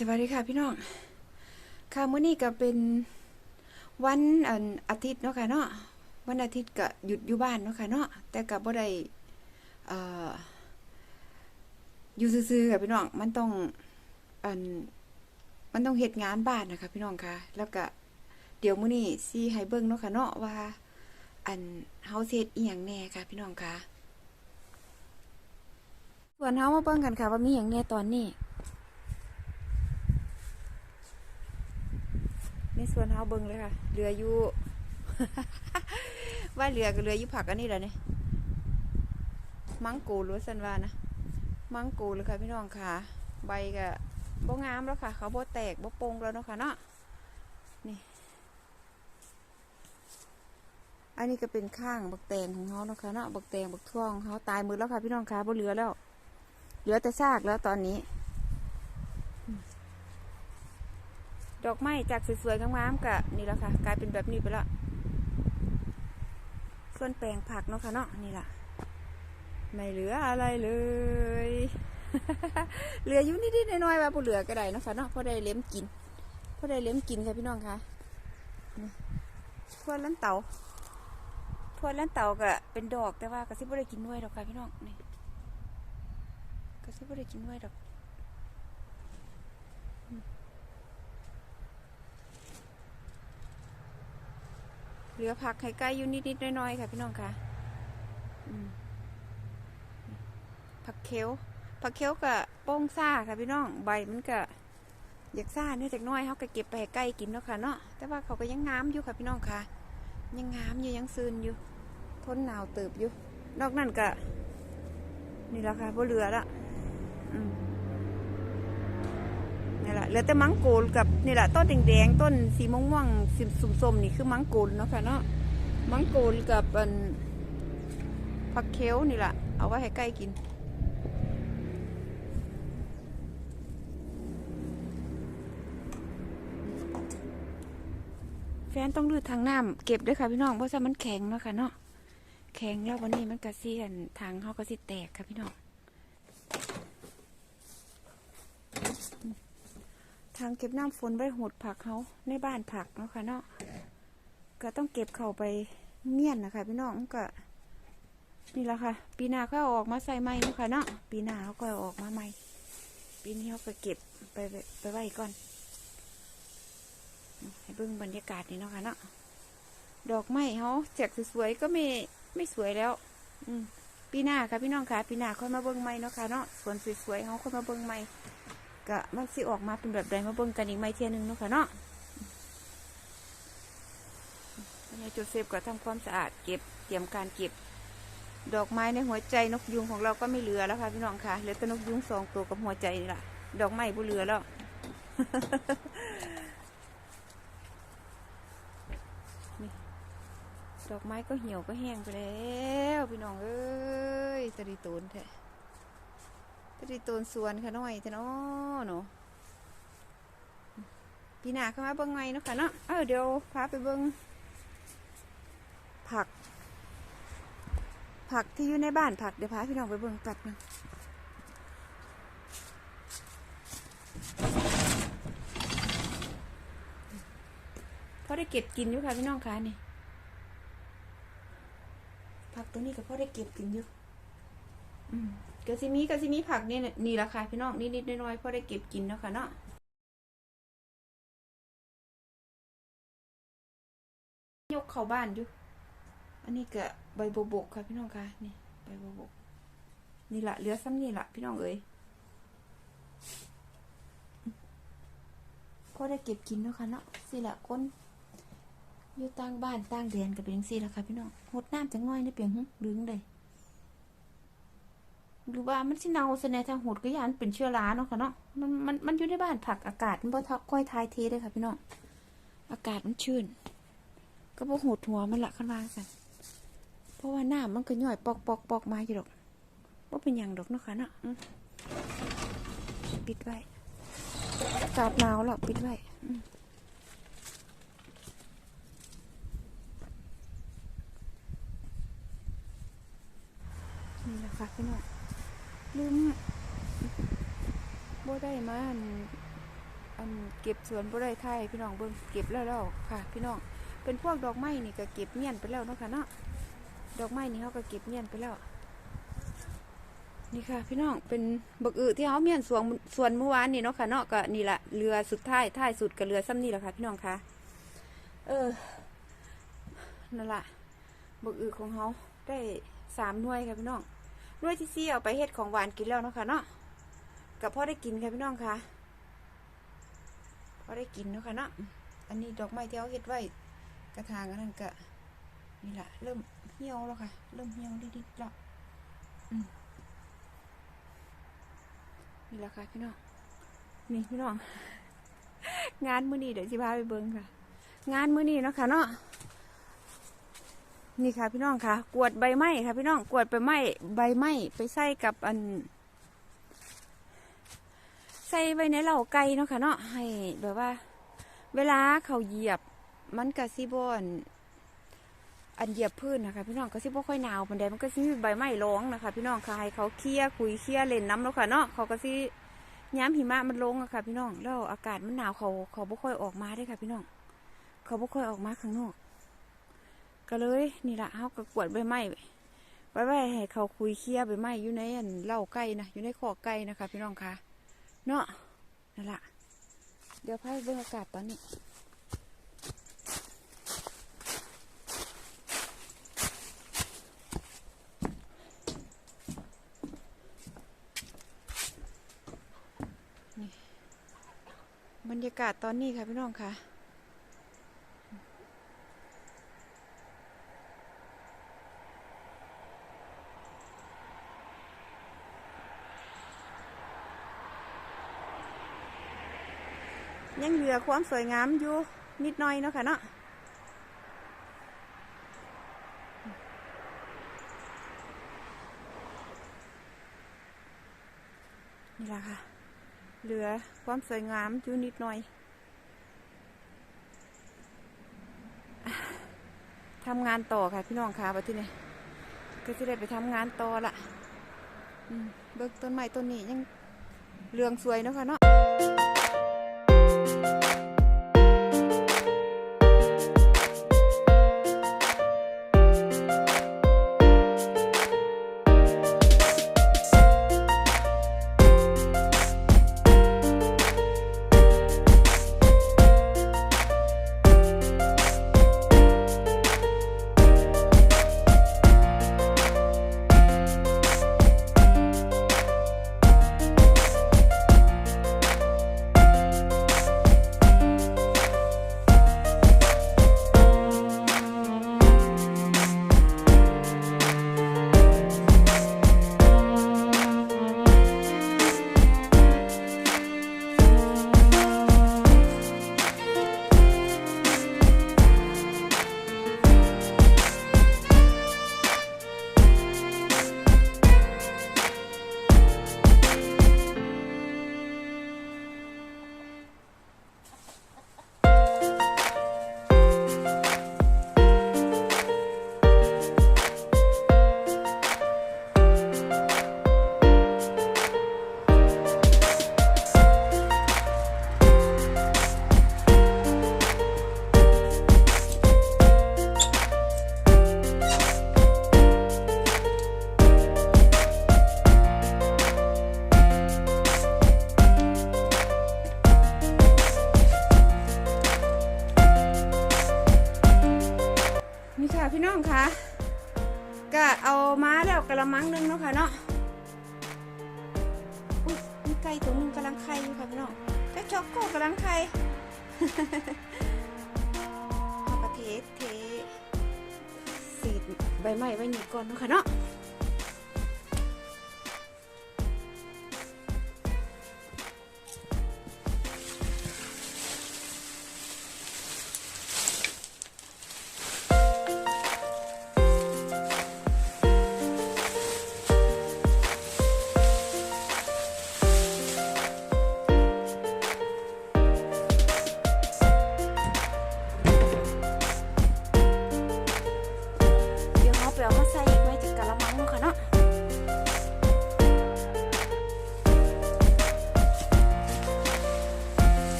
สวัสดีค่ะพี่น้อง ค่ะมื้อนี้ก็เป็นวันอันอาทิตย์เนาะค่ะเนาะ วันอาทิตย์ก็หยุดอยู่บ้านเนาะค่ะเนาะ แต่ก็บ่ได้อออยู่ซื่อๆค่ะพี่น้อง มันต้องอันมันต้องเฮ็ดงานบ้านนะคะพี่น้องค่ะ แล้วก็เดี๋ยวมื้อนี้สิให้เบิ่งเนาะค่ะเนาะว่า อันเฮาเฮ็ดอีหยังแน่ค่ะ พี่น้องค่ะ ส่วนเฮามาเบิ่งกันค่ะว่ามีหยังแน่ตอนนี้ ในส่วนเฮาเบิงเลยค่ะเรืออยู่ว่าเรือกับเรืออยู่ผักอันนี้แหละเนี่ยมังกหรือสันวานะมังโกเลยค่ะพี่น้องค่ะ ใบก็บ่งามแล้วค่ะ เขาบ่แตกบ่ปงแล้วเนาะค่ะเนาะนี่อันนี้ก็เป็นข้างบักแตงของเขาเนาะค่ะเนาะบักแตงบักท่วงเขาตายมืดแล้วค่ะพี่น้องค่ะบ่เหลือแล้ว เหลือแต่ซากแล้วตอนนี้ ดอกไม้จากสวยๆงามๆกะนี่แหละค่ะ กลายเป็นแบบนี้ไปแล้วส่วนแปลงผักเนาะค่ะเนาะนี่แหละไม่เหลืออะไรเลยเหลืออยู่นิดๆหน้อยๆว่าผู้เหลือก็ได้นะคะเนาะพอได้เลี้ยมกินพอได้เลี้ยมกินค่ะพี่น้องคะนี่ทั่วลันเต่าทั่วลันเตาก็เป็นดอกแต่ว่าก็สิบ่ได้กินด้วยดอกค่ะพี่น้องนี่ก็สิบ่ได้กินด้วยดอก เหลือผักไข่ไก่อยู่นิดๆน้อยๆค่ะพี่น้องค่ะผักเขียวผักเขียวกับโป้งซ่าค่ะพี่น้องใบมันก็อยากซ่าเนื่อจากน้อยเขาก็เก็บไปให้ก่กินเนาะค่ะเนาะแต่ว่าเขาก็ยังงามอยู่ค่ะพี่น้องค่ะ ยังงามอยู่ยังซึนอยู่ ทนหนาวเติบอยู่ นอกนั้นก็นี่แหละค่ะพอเหลือละอืม แหละเหลือแต่มังโกรกับนี่แหละต้นแดงๆต้นสีม่วงๆสีส้มๆนี่คือมังโกรเนาะค่ะเนาะมังโกรกับอันผักเคี้ยวนี่แหละเอาไว้ให้ไก่กินแฟนต้องรืดทางน้ำเก็บด้วยค่ะพี่น้องเพราะว่ามันแข็งเนาะค่ะเนาะแข็งแล้ววันนี้มันกระเซียนทางเขาก็สิแตกค่ะพี่น้อง ทางเก็บน้ำฝนไว้หดผักเขาในบ้านผักเนาะค่ะเนาะก็ต้องเก็บเข้าไปเมี่ยนนะคะพี่น้องก็นี่แหละค่ะ ปีหน้าก็อออกมาใส่ไม้นะคะเนาะปีหน้าเขาก็อออกมาใหม่ปีนี้เขาก็เก็บไปไว้ไปไว้ก่อนให้เบิ่งบรรยากาศนี่เนาะค่ะเนาะดอกไม้เขาแจกสวยๆก็ไม่ไม่สวยแล้ว อืมปีหน้าค่ะพี่น้องค่ะปีหน้าค่อยมาเบิ่งใหม่เนาะค่ะเนาะสวนสวยๆเขาค่อยมาเบิ่งใหม่ ก็มันสิออกมาเป็นแบบใดมาเบิ่งกันอีกไม่เที่ยนึงเนาะค่ะเนาะอันนี้โจเซฟก็ทำความสะอาดเก็บเตรียมการเก็บ ดอกไม้ในหัวใจนกยุงของเราก็ไม่เหลือแล้วค่ะพี่น้องค่ะเหลือแต่นกยุงสองตัวกับหัวใจนี่แหละดอกไม้บ่เหลือแล้วนี่ดอกไม้ก็เหี่ยวก็แห้งไปแล้ว พี่น้องเอ้ยตะดีตูนแท้ ตรีตูนสวนค่ะน้อยเถอะเนาะเนาะปีหน้าเข้ามาเบิ่งไงเนาะค่ะเนาะเออเดี๋ยวพาไปเบิ่งผัก ผักที่อยู่ในบ้านผักเดี๋ยวพาพี่น้องไปเบิ่งแปัดนึงพอได้เก็บกินอยู่ค่ะพี่น้องค่ะนี่ผักตัวนี้ก็พอได้เก็บกินอยู่อืม กะซิมีกะซิมีผักนี่นี่แหละค่ะพี่น้องนิดๆน้อยๆพอได้เก็บกินเนาะค่ะเนาะยกเข้าบ้านอยู่ อันนี้ก็ใบโบบกค่ะพี่น้องค่ะนี่ใบโบบก นี่ละเหลือซ้ำนี่ละพี่น้องเอ้ยพอได้เก็บกินเนาะค่ะเนาะสิละก้นอยู่ต่างบ้านต่างเดือนก็เป็นจังซี่ละค่ะพี่น้องหดน้ำจังง่อยในเปียงหึดึงเลย หรือว่ามันสิเนาสนทางหูดก็ยานเป็นเชื้อราเนาะค่ะเนาะมันมันมันอยู่ในบ้านผักอากาศมันบ่ทักค่อยทายเทเลยค่ะพี่น้องอากาศมันชื้นก็บ่หูดหัวมันละคันวางสันเพราะว่าหน้ำมันก็ย่อยปอกปอกปอกมาอยู่ดอกบ่เป็นหยังดอกเนาะค่ะเนาะปิดไว้อากาศหนาวแล้วปิดไว้นี่แหละค่ะพี่น้อง ลืมบ่ได้มาอันอันเก็บสวนบ่ได้ถ่ายพี่น้องเบิ่งเก็บแล้วแล้วค่ะ พี่น้องเป็นพวกดอกไม้นี่ก็เก็บเงียนไปแล้วเนาะค่ะเนาะดอกไม้นี่เขาก็เก็บเงียนไปแล้ว นี่ค่ะ พี่น้องเป็นบักอึที่เขาเมียนสวนสวนเมื่อวานนี่เนาะค่ะเนาะก็นี่แหละเรือสุดท้ายท้ายสุดกับเรือซ้ำนี่แหละค่ะ พี่น้องค่ะ เออนั่นแหละบักอึของเขาได้สามหน่วยค่ะพี่น้อง น่วยที่สี่เอาไปเฮ็ดของหวานกินแล้วเนาะค่ะเนาะกับพ่อได้กินค่ะพี่น้องค่ะพ่อได้กินเนาะค่ะเนาะอันนี้ดอกไม้ที่เขาเฮ็ดไว้กระถางอันนั้นก็นี่แหละเริ่มเหี่ยวแล้วค่ะ เริ่มเหี่ยวนิดๆแล้วนี่แหละค่ะพี่น้องนี่พี่น้อง งานมื้อนี้เดี๋ยวสิพาไปเบิ่งค่ะ งานมื้อนี้เนาะค่ะเนาะ นี่ค่ะพี่น้องค่ะ กวดใบไม้ค่ะ พี่น้องกวดใบไม้ใบไม้ไปใส่กับอัน ใส่ไว้ในเหล่าไก่เนาะค่ะเนาะให้แบบว่า เวลาเขาเหยียบมันกะสิบอนอันเหยียบพื้นนะคะ พี่น้องก็สิบ่ค่อยหนาวปานใดมันก็สิมีใบไม้ร้องนะคะ พี่น้องค่ะให้เขาเคลียคุยเคลียเล่นน้ำแล้วค่ะเนาะเขาก็สิย้ำหิมะมันลงอะค่ะ พี่น้องแล้วอากาศมันหนาวเขาเขาบ่ค่อยออกมาได้ค่ะ พี่น้อง เขาบ่ค่อยออกมาข้างนอก ก็เลยนี่ละเฮาก็กวดใบไม้ไว้ไว้ให้เขาคุยเคลียร์ใบไม้อยู่ในอันเล้าไก่นะอยู่ในคอไก่นะคะพี่น้องคะเนาะนั่นละเดี๋ยวพาไปเบิ่งอากาศตอนนี้บรรยากาศตอนนี้ค่ะพี่น้องค่ะ ลือความสวยงามอยู่นิดหน่อยเนาะค่ะเนาะนี่แหละค่ะ เหลือความสวยงามอยู่นิดหน่อย ทำงานต่อค่ะพี่น้องค่ะบัดที่นี่ก็จะได้ไปทำงานต่อละเบิกต้นไม้ต้นนี้ยังเรืองสวยเนาะค่ะเนาะ นี่ค่ะพี่น้องค่ะก็เอามาแล้วกระมังหนึงเนาะค่ะเนาะอุ้ยมีไก่ตัวนึงกำลังไข่อยู่ค่ะพี่น้องเจ้าช็อกโกกำลังไข่เอาประเทศเทสีใบไม้ไว้นี่ก่อนเนาะค่ะเนาะ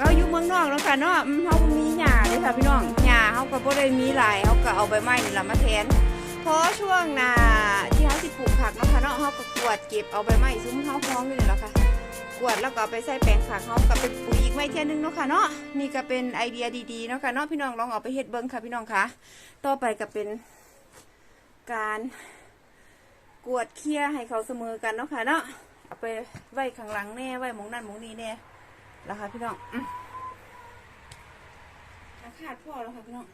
เขาอยู่เมืองนอกเนาะค่ะเนาะเขามีหญ้าเลยค่ะพี่น้องหญ้าเขาก็บ่ได้มีหลายเขาก็เอาใบไม้นี่ละมาแทนเพราะช่วงนาที่เขาสิปลูกผักเนาะค่ะเนาะเขาก็กวดเก็บเอาใบไม้ซุ้มเขาพ้องอยู่นี่แหละค่ะกวดแล้วก็ไปใส่แปลงผักเขาก็เป็นปุ๋ยอีกไม้เทียนึงเนาะค่ะเนาะนี่ก็เป็นไอเดียดีๆเนาะค่ะเนาะพี่น้องลองเอาไปเฮ็ดเบิ่งค่ะพี่น้องค่ะต่อไปก็เป็นการกวดเคลียให้เขาเสมอกันเนาะค่ะเนาะเอาไปไว้ข้างหลังแน่ไว้มองนั่นมองนี้แน่ แล้วค่ะพี่น้องอืมอาขาดพ่อแล้วค่ะพี่น้อง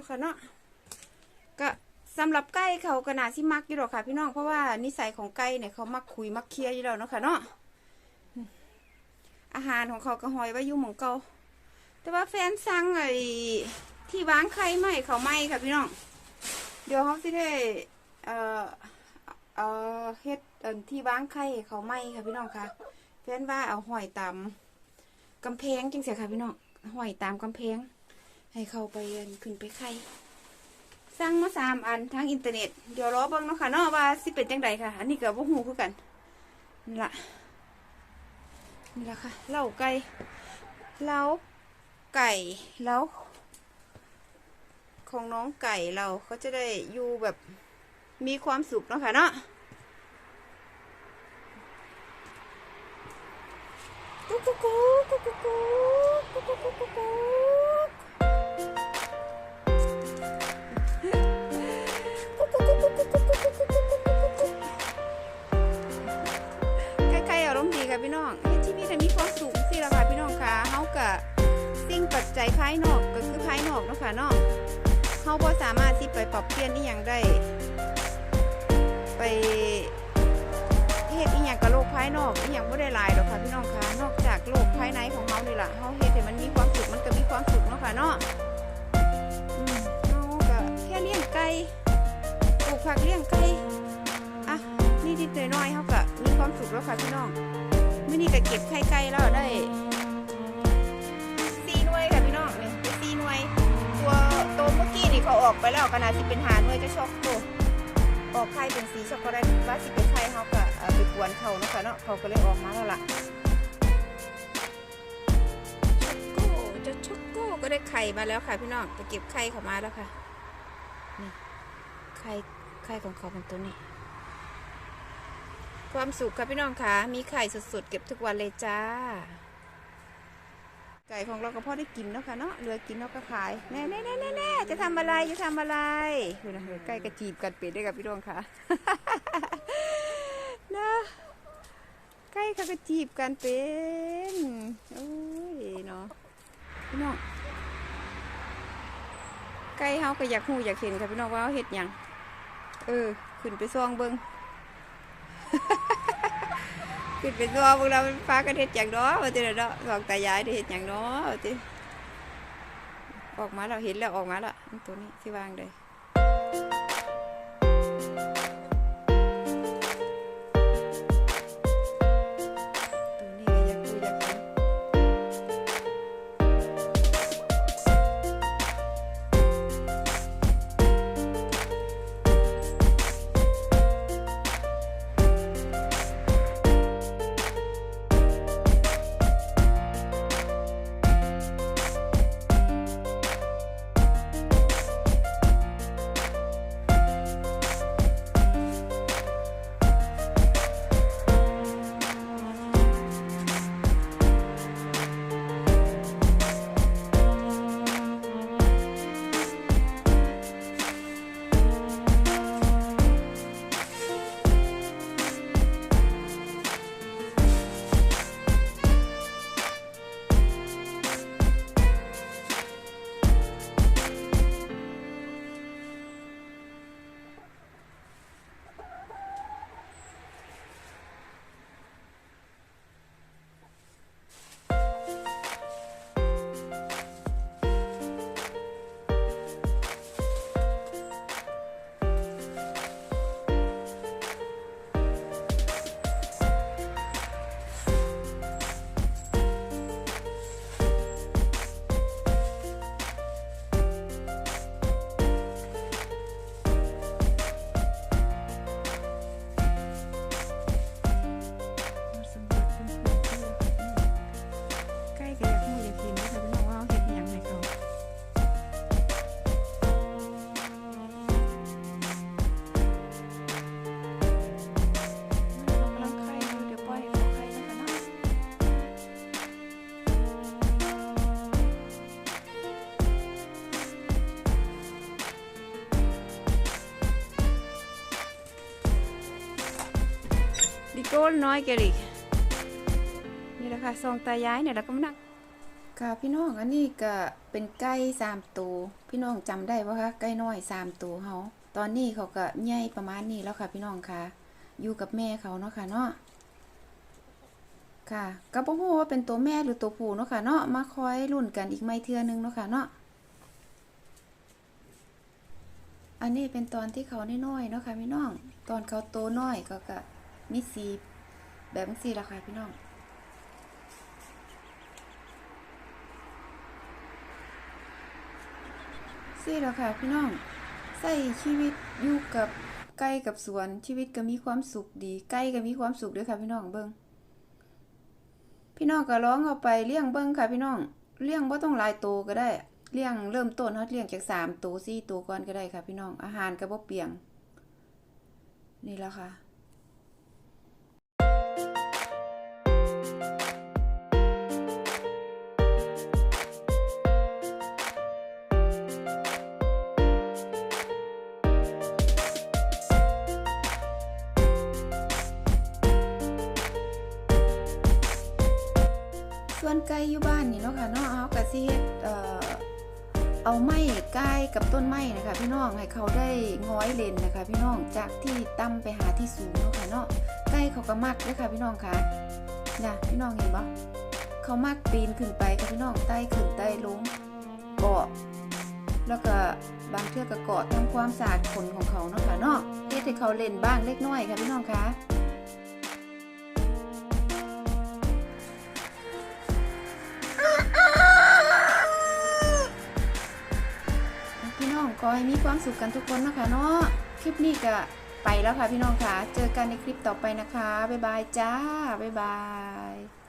นาะค่ะเนาะก็สำหรับไก่เขาก็น่าสิมักอยู่หรอกค่ะ พี่น้องเพราะว่านิสัยของไก่เนี่ยเขามักคุยมักเคลียร์อยู่แล้วเนาะค่ะเนาะอาหารของเขาก็หอยไว้อยู่หมองเก่าแต่ว่าแฟนสั่งไอ้ที่วางไข่ใหม่เขาไม่ค่ะพี่น้อง เดี๋ยวเขาสิได้เอ่อเอ่อเฮ็ดที่วางไข่ให้เขาไม่ค่ะพี่น้องค่ะแฟนว่าเอาหอยตามกำแพงจังเสียค่ะพี่น้องหอยตามกำแพง ให้เขาไปเอิ่นขึ้นไปไข่สั่งมาสามอันทางอินเทอร์เน็ต เดี๋ยวรอเบิ่งเนาะค่ะเนาะว่าสิเป็นจังใดค่ะ อันนี้ก็บ่ฮู้คือกันนี่ละนี่ละค่ะเล้าไก่เล้าไก่เล้าของน้องไก่เราเขาจะได้อยู่แบบมีความสุขเนาะค่ะเนาะกุ๊กกุ๊กกุ๊กกุ๊กกุ๊กกุ๊กกุ๊กกุ๊กกุ๊ก พี่น้องเฮ็ดที่นี่แต่มีความสุขสิละค่ะพี่น้องค่ะเฮากะสิ่งปัจจัยภายนอกก็คือภายนอกเนาะค่ะเนาะเฮาบ่สามารถที่ไปปรับเปลี่ยนอีหยังได้ ไปเฮ็ดอีหยังกับโลกภายนอกอีหยังบ่ได้หลายดอกค่ะพี่น้องค่ะนอกจากโลกภายในของเฮานี่ล่ะเฮาเฮ็ดให้มันมีความสุขมันก็มีความสุขเนาะค่ะเนาะอืมเฮาก็แค่เลี้ยงไก่ปลูกผักเลี้ยงไก่อะนี่นิดๆหน่อยๆเขาก็มีความสุขแล้วค่ะพี่น้อง มื่อนี้ก็เก็บไข่ไก่แล้วได้สี่หน่วยค่ะพี่น้องนี่เป็นสี่หน่วย ตัวตัวเมื่อกี้นี่เขาออกไปแล้วขนาดที่เป็นหาหน่วยจะช็อกโตออกไข่เป็นสีช็อกโกแลตว่าสิเป็นไข่เขาก็ไปกวนเขานะคะเนาะเขาก็เลยออกมาแล้วล่ะช็อกโก้จะช็อกโกก็ได้ไข่มาแล้วค่ะ พี่น้องไปเก็บไข่เขามาแล้วค่ะนี่ไข่ไข่ของเขาเป็นตัวนี้ ความสุขค่ะพี่น้องค่ะ มีไข่สดๆเก็บทุกวันเลยจ้า ไก่ของเราก็พอได้กินแล้วค่ะเนาะเหลือกินเราก็ขาย แน่แน่แน่แน่แน่จะทำอะไรจะทำอะไรดูนะไก่กระจีบกันเป็ดได้กับพี่น้องค่ะนะไก่เขากระจีบกันเป็นโอ้ยเนาะพี่น้องไก่เฮาก็อยากหูอยากเห็นค่ะพี่น้องว่าเขาเห็ดยังเออขึ้นไปซ่องเบิง ขึ้นเป็นตัวพวกเราเป็นฟ้ากันเห็ดอย่างนาะว่าติเนาะสองตายายได้เห็ดอย่างน้อว่าติออกมาเราเห็นแล้วออกมาแล้วตัวนี้ที่วางเลย น้อยแกดินี่แหละค่ะซองตายายเนี่ยแล้วก็มานั่งค่ะพี่น้องอันนี้ก็เป็นไก่สามตัวพี่น้องจำได้ปะคะไก่น้อยสามตัวเขาตอนนี้เขาก็ใหญ่ประมาณนี้แล้วค่ะ พี่น้องค่ะอยู่กับแม่เขาเนาะค่ะเนาะค่ะก็บ่ฮู้ว่าเป็นตัวแม่หรือตัวผู้เนาะค่ะเนาะมาคอยรุ่นกันอีกไม่เทื่อนึงเนาะค่ะเนาะอันนี้เป็นตอนที่เขาน้อยๆเนาะค่ะพี่น้อง ตอนเขาโตน้อยก็ก็มีสี แบบนี้ละค่ะพี่น้องสิแล้วค่ะพี่น้อง ใส่ชีวิตอยู่กับไก่กับสวนชีวิตก็มีความสุขดีไก่ก็มีความสุขด้วยค่ะพี่น้องเบิ่งพี่น้องก็ร้องเอาไปเลี้ยงเบิ่งค่ะพี่น้องเลี้ยงบ่าต้องลายโตวก็ได้เลี้ยงเริ่มต้นเฮาเลี้ยงจาก3ตัว4ตัวก่อนก็ได้ค่ะพี่น้องอาหารก็บ่เปลียงนี่แหละค่ะ ไก่อยู่บ้านนี่เนาะค่ะเนาะเอากะสิเฮ็ดเอ่อเอาไม้ก้กับต้นไม้นะคะพี่น้องให้เขาได้ง้อยเลนนะคะ พี่น้องจากที่ต่ำไปหาที่สูงเนาะค่ะเนาะไก่เขาก็มักเด้ค่ะพี่น้องค่ะนะพี่น้องเห็นบ่เขามักปีนขึ้นไปค่ะพี่น้องไต่ขึ้นไต่ลงเกาะแล้วก็บางเทือก็เกาะทำความสะอาดขนของเขาเนาะค่ะเนาะเฮ็ดให้เขาเล่นบ้างเล็กน้อยค่ะพี่น้องค่ะ ขอให้มีความสุขกันทุกคนนะคะเนาะคลิปนี้ก็ไปแล้วค่ะพี่น้องค่ะ เจอกันในคลิปต่อไปนะคะ บ๊ายบายจ้า บ๊ายบาย